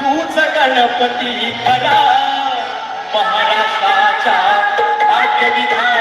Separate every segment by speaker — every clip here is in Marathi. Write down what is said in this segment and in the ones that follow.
Speaker 1: तूच गणपती खरा महाराष्ट्राच्या भाग्यविधान.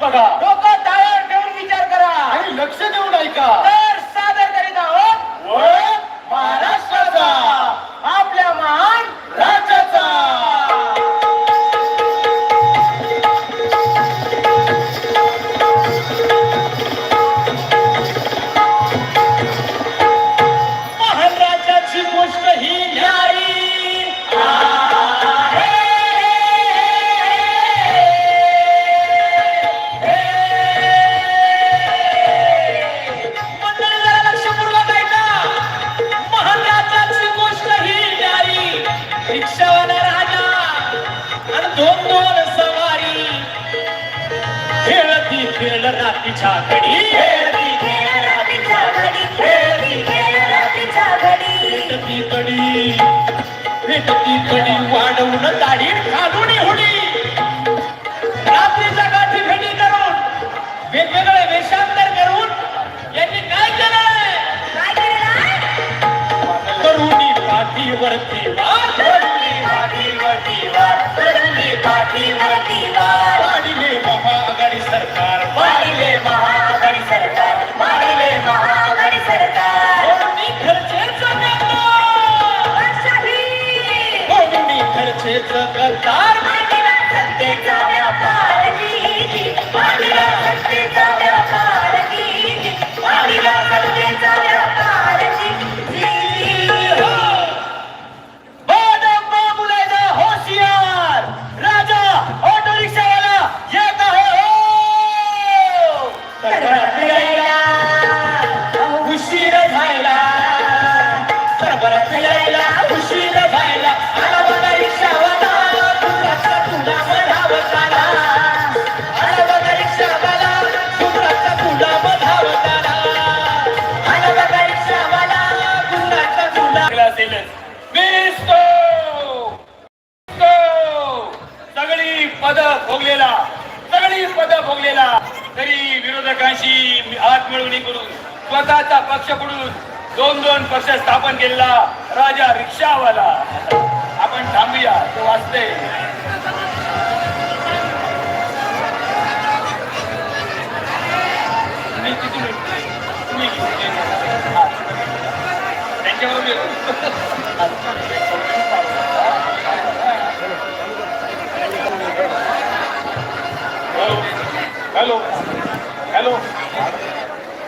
Speaker 1: बघा. डोकं टायर ठेवून विचार करा. आणि लक्ष देऊन ऐका. दोन दोन सवारी. खेळती खेळ रात्रीच्या घडी.
Speaker 2: खेळती खेळ रात्रीच्या घडी. खेळती खेळ रात्रीच्या घडी.
Speaker 1: भेटती कडी भेटती कडी वाढवून दाढी घालून हुडी रात्रीच्या गाठी भेटी करून वेगवेगळे वेषांतर करून यांनी काय केलंय? करुणी पाठीवरती वार महाआघाडी सरकार.
Speaker 2: वाढले महाआघाडी सरकार. वाढले महाआघाडी सरकार.
Speaker 1: कोणी कोणी
Speaker 2: सत्तेचा.
Speaker 1: हात स्वतःचा पक्ष दोन दोन पक्ष स्थापन केलेला राजा रिक्षावाला. आपण थांबूया तो वाचते तुम्ही hello. Hello.